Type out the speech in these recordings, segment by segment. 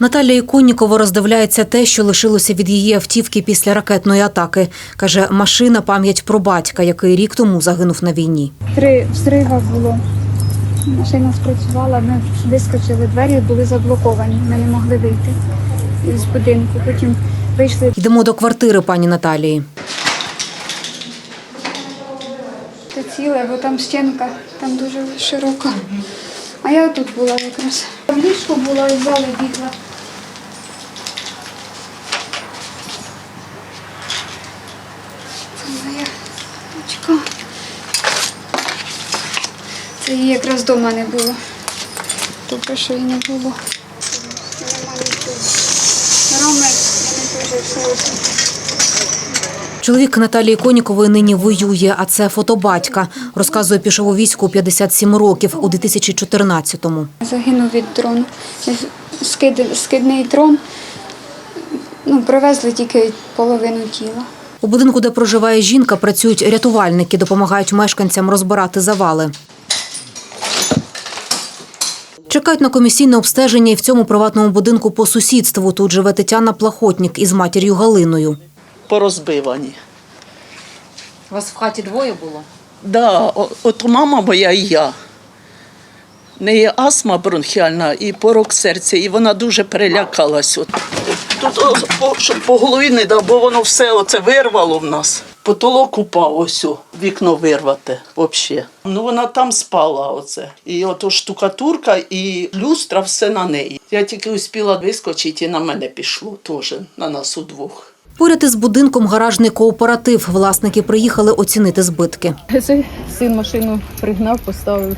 Наталя Іконнікова роздивляється те, що лишилося від її автівки після ракетної атаки. Каже, машина пам'ять про батька, який рік тому загинув на війні. Три взрива було. Машина спрацювала, ми вискочили, двері були заблоковані. Ми не могли вийти з будинку. Потім вийшли Йдемо до квартири пані Наталії. до ціле, бо там стінка, там дуже широка. А я тут була якраз. В ліжку була і в залі бігла. Це моя дочка. Це її якраз вдома не було. Добре, що її не було. Нема нічого. Роми, я не дуже все. Чоловік Наталії Конікової нині воює, а це фото батька. Розказує, пішов у війську у 57 років у 2014-му. Загинув від дрону. Скид, скидний дрон. Ну, привезли тільки половину тіла. У будинку, де проживає жінка, працюють рятувальники, допомагають мешканцям розбирати завали. Чекають на комісійне обстеження і в цьому приватному будинку по сусідству. Тут живе Тетяна Плахотнік із матір'ю Галиною. порозбивані. У вас в хаті двоє було? Да, от мама моя і я. В неї астма бронхіальна і порок серця, і вона дуже перелякалась. От. Тут, о, о, щоб по голові не дав, бо воно все оце вирвало в нас. Потолок упав, ось вікно вирвате взагалі. Ну вона там спала оце. І ото штукатурка і люстра все на неї. Я тільки успіла вискочити і на мене пішло теж, на нас удвох. Поряд із будинком гаражний кооператив. Власники приїхали оцінити збитки. Це син машину пригнав, поставив,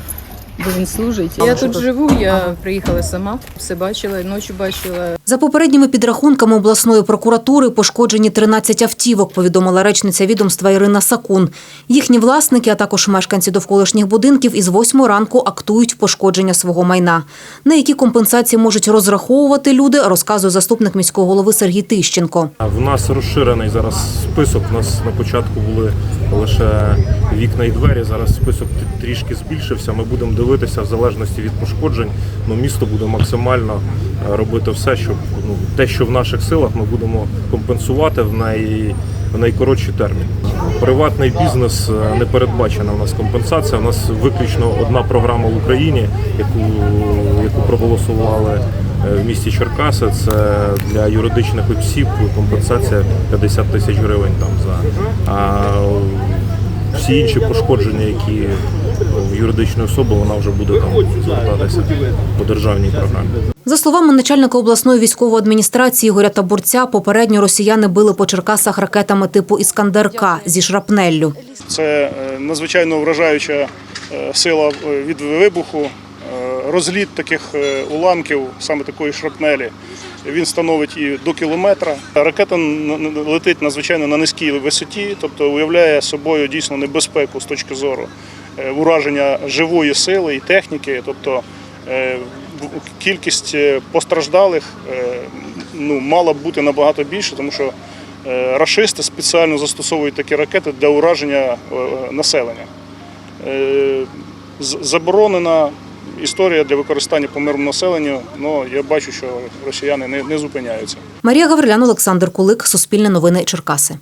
бо він служить. Я тут живу, я приїхала сама, все бачила, ночі бачила. За попередніми підрахунками обласної прокуратури пошкоджені 13 автівок, повідомила речниця відомства Ірина Сакун. Їхні власники, а також мешканці довколишніх будинків із 8 ранку актують пошкодження свого майна. На які компенсації можуть розраховувати люди, розказує заступник міського голови Сергій Тищенко. В нас розширений зараз список. У нас на початку були лише вікна і двері. Зараз список трішки збільшився. Ми будемо дивитися в залежності від пошкоджень. Ну, місто буде максимально е, робити все, щоб ну, те, що в наших силах, ми будемо компенсувати в най, в найкоротші терміни. Приватний бізнес е, не передбачена у нас компенсація. У нас виключно одна програма в Україні, яку, яку проголосували е, в місті Черкаси. Це для юридичних осіб компенсація 50 тисяч гривень там за. А всі інші пошкодження, які в юридичної особи, вона вже буде там звертатися по державній програмі. За словами начальника обласної військової адміністрації Ігоря Табурця, попередньо росіяни били по Черкасах ракетами типу Іскандер-К зі шрапнеллю. Це е, надзвичайно вражаюча е, сила е, від вибуху, е, розліт таких е, уламків, саме такої шрапнелі. Він становить і до кілометра. Ракета летить надзвичайно на низькій висоті, тобто уявляє собою дійсно небезпеку з точки зору е, ураження живої сили і техніки. Тобто е, кількість постраждалих ну, мала б бути набагато більше, тому що Рашисти спеціально застосовують такі ракети для ураження населення. Заборонена історія для використання по мирному населенню, але я бачу, що росіяни не, не зупиняються. Марія Гаврилян, Олександр Кулик, Суспільне новини Черкаси.